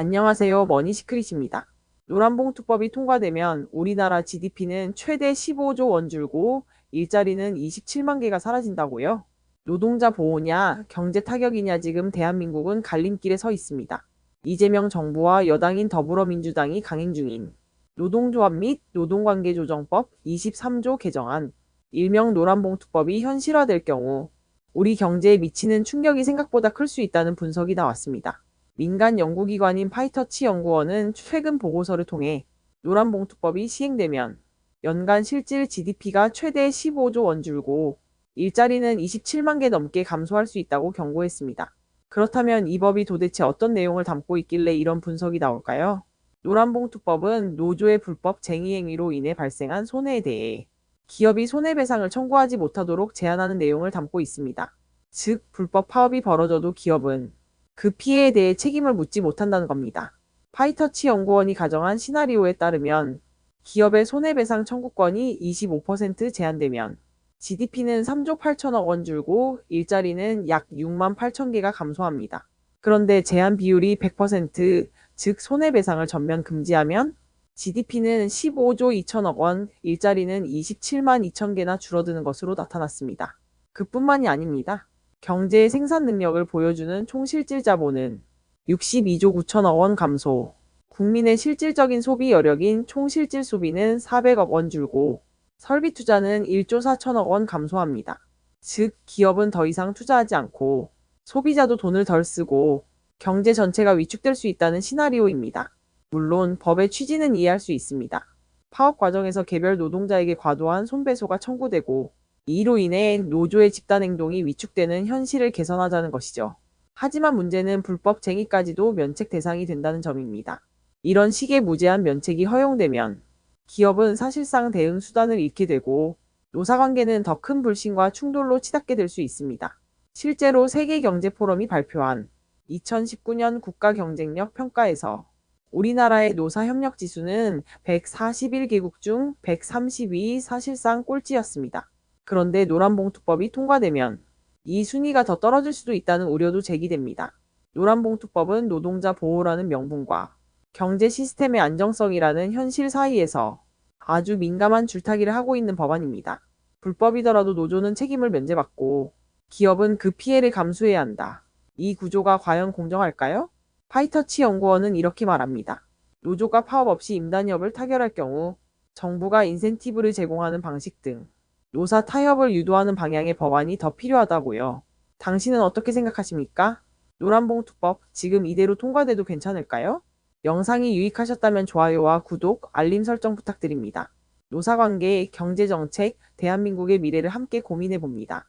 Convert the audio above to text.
안녕하세요. 머니시크릿입니다. 노란봉투법이 통과되면 우리나라 GDP는 최대 15조 원 줄고 일자리는 27만 개가 사라진다고요? 노동자 보호냐, 경제 타격이냐 지금 대한민국은 갈림길에 서 있습니다. 이재명 정부와 여당인 더불어민주당이 강행 중인 노동조합 및 노동관계조정법 23조 개정안, 일명 노란봉투법이 현실화될 경우 우리 경제에 미치는 충격이 생각보다 클 수 있다는 분석이 나왔습니다. 민간 연구기관인 파이터치 연구원은 최근 보고서를 통해 노란봉투법이 시행되면 연간 실질 GDP가 최대 15조 원 줄고 일자리는 27만 개 넘게 감소할 수 있다고 경고했습니다. 그렇다면 이 법이 도대체 어떤 내용을 담고 있길래 이런 분석이 나올까요? 노란봉투법은 노조의 불법 쟁의 행위로 인해 발생한 손해에 대해 기업이 손해배상을 청구하지 못하도록 제한하는 내용을 담고 있습니다. 즉, 불법 파업이 벌어져도 기업은 그 피해에 대해 책임을 묻지 못한다는 겁니다. 파이터치 연구원이 가정한 시나리오에 따르면 기업의 손해배상 청구권이 25% 제한되면 GDP는 3조 8천억 원 줄고 일자리는 약 6만 8천 개가 감소합니다. 그런데 제한 비율이 100%, 즉 손해배상을 전면 금지하면 GDP는 15조 2천억 원, 일자리는 27만 2천 개나 줄어드는 것으로 나타났습니다. 그뿐만이 아닙니다. 경제의 생산 능력을 보여주는 총 실질 자본은 62조 9천억 원 감소, 국민의 실질적인 소비 여력인 총 실질 소비는 400억 원 줄고 설비 투자는 1조 4천억 원 감소합니다. 즉, 기업은 더 이상 투자하지 않고 소비자도 돈을 덜 쓰고 경제 전체가 위축될 수 있다는 시나리오입니다. 물론 법의 취지는 이해할 수 있습니다. 파업 과정에서 개별 노동자에게 과도한 손배소가 청구되고 이로 인해 노조의 집단 행동이 위축되는 현실을 개선하자는 것이죠. 하지만 문제는 불법 쟁의까지도 면책 대상이 된다는 점입니다. 이런 식의 무제한 면책이 허용되면 기업은 사실상 대응 수단을 잃게 되고 노사관계는 더 큰 불신과 충돌로 치닫게 될 수 있습니다. 실제로 세계경제포럼이 발표한 2019년 국가경쟁력 평가에서 우리나라의 노사협력 지수는 141개국 중 132위 사실상 꼴찌였습니다. 그런데 노란봉투법이 통과되면 이 순위가 더 떨어질 수도 있다는 우려도 제기됩니다. 노란봉투법은 노동자 보호라는 명분과 경제 시스템의 안정성이라는 현실 사이에서 아주 민감한 줄타기를 하고 있는 법안입니다. 불법이더라도 노조는 책임을 면제받고 기업은 그 피해를 감수해야 한다. 이 구조가 과연 공정할까요? 파이터치 연구원은 이렇게 말합니다. 노조가 파업 없이 임단협을 타결할 경우 정부가 인센티브를 제공하는 방식 등 노사 타협을 유도하는 방향의 법안이 더 필요하다고요. 당신은 어떻게 생각하십니까? 노란봉투법 지금 이대로 통과돼도 괜찮을까요? 영상이 유익하셨다면 좋아요와 구독, 알림 설정 부탁드립니다. 노사관계, 경제정책, 대한민국의 미래를 함께 고민해 봅니다.